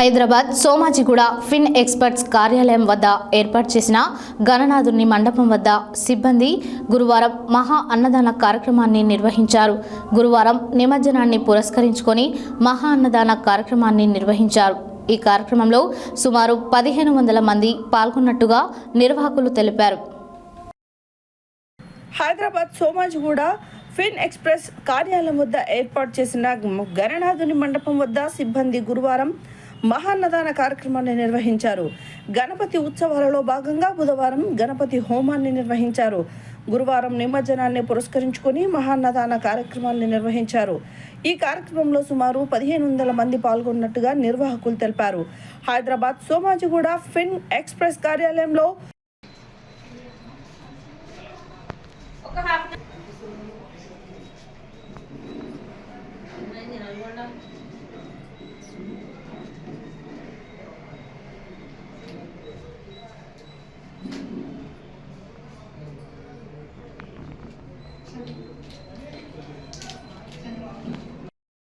హైదరాబాద్ సోమాజిగూడ ఫిన్ experts కార్యాలయం వద్ద ఏర్పాటు చేసిన గణనాథుని మండపం వద్ద సిబ్బంది గురువారం మహా అన్నదాన కార్యక్రమాన్ని నిర్వహించారు. గురువారం నిమజ్జనాన్ని పురస్కరించుకొని మహా అన్నదాన కార్యక్రమాన్ని నిర్వహించారు. ఈ కార్యక్రమంలో సుమారు పదిహేను వందల మంది పాల్గొన్నట్టుగా నిర్వాహకులు తెలిపారు. హైదరాబాద్ సోమాజిగూడ ఫిన్ ఎక్స్ప్రెస్ కార్యాలయం వద్ద ఏర్పాటు చేసిన గణనాథుని మండపం వద్ద సిబ్బంది గురువారం మహాన్నదాన కార్యక్రమాన్ని నిర్వహించారు. గణపతి ఉత్సవాలలో భాగంగా బుధవారం గణపతి హోమాన్ని నిర్వహించారు. గురువారం నిమజ్జనాన్ని పురస్కరించుకొని మహాన్నదాన కార్యక్రమాన్ని నిర్వహించారు. ఈ కార్యక్రమంలో సుమారు పదిహేను వందల మంది పాల్గొన్నట్టుగా నిర్వాహకులు తెలిపారు. హైదరాబాద్ సోమాజిగూడ ఫిన్ ఎక్స్ప్రెస్ కార్యాలయంలో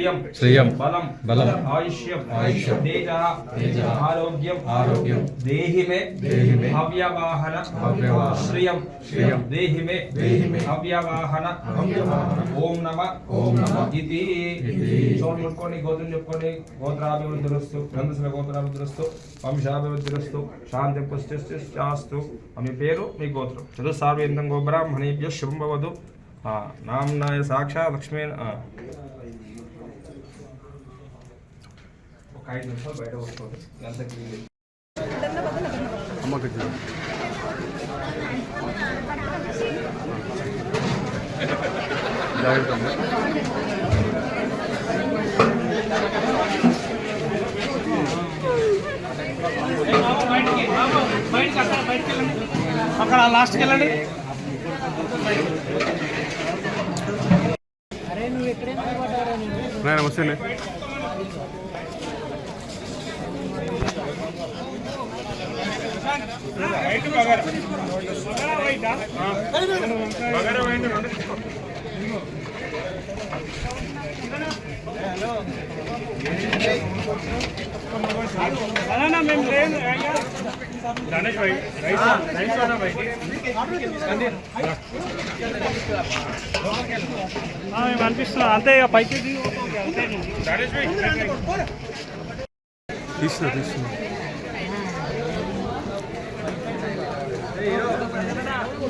శ్రియం శ్రియం. బలం బలం. ఆయుష్యం ఆయుష్యం. తేజ ఆరోగ్యం ఆరోగ్యం. దేహి మే దేహి మే అవ్యవాహన అవ్యవాహన. శ్రియం శ్రియం. దేహి మే అవ్యవాహన. అవ్యవాహన. ఓం నమ. ఓం నమ. ఇది. చోటు చెప్పుకోండి గోత్రం చెప్పుకోండి గోత్రాభివృద్ధి దురస్తు గ్రంథసుల గోత్రాభివృద్ధి దురస్తు వంశాభివృద్ధి దురస్తు శాంతి పుష్టి శాస్తు మీ పేరు మీ గోత్రం. చదువు సార్వేందం గోబ్రాహ్మణేభ్య శుభం భవదు నామ్నాయ సాక్షాత్ లక్ష్మీ ఐదు నిమిషాలు బయట వస్తుంది ఎంత క్లీన్ అమ్మకి జాగ్రత్త. అక్కడ లాస్ట్కి వెళ్ళండి. నమస్తే మేము లేదు గణేష్ భాయ్ రైస్ రైస్ భాయ్ మేము అనిపిస్తున్నా అంతే ఇక పైకి గణేష్ భాయ్ తీసుకున్నా రైస్ భాయ్ ఇది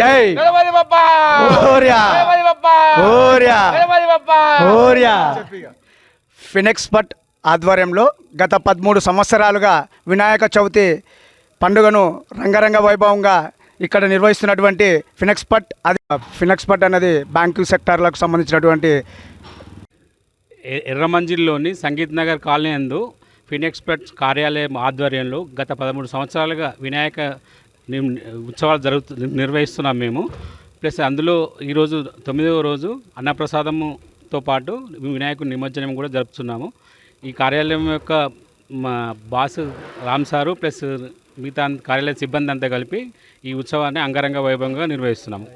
జై! గణపతి బప్పా! ఓర్యా గణపతి బప్పా! ఓర్యా గణపతి బప్పా! ఓర్యా ఫినెక్స్పట్ ఆధ్వర్యంలో గత పదమూడు సంవత్సరాలుగా వినాయక చవితి పండుగను రంగరంగ వైభవంగా ఇక్కడ నిర్వహిస్తున్నటువంటి ఫినెక్స్పట్ అది ఫినెక్స్పట్ అనేది బ్యాంకింగ్ సెక్టార్లకు సంబంధించినటువంటి ఎ- ఎర్రమంజిల్లోని సంగీత్ నగర్ కాలనీ నందు ఫినెక్స్పర్ట్స్ కార్యాలయం ఆధ్వర్యంలో గత పదమూడు సంవత్సరాలుగా వినాయక ఉత్సవాలు జరుగుతు నిర్వహిస్తున్నాం మేము. ప్లస్ అందులో ఈరోజు తొమ్మిదవ రోజు అన్నప్రసాదముతో పాటు వినాయకుడి నిమజ్జనం కూడా జరుపుతున్నాము. ఈ కార్యాలయం యొక్క మా బాస్ రామ్ సారు ప్లస్ మిగతా కార్యాలయ సిబ్బంది అంతా కలిపి ఈ ఉత్సవాన్ని అంగరంగ వైభవంగా నిర్వహిస్తున్నాము.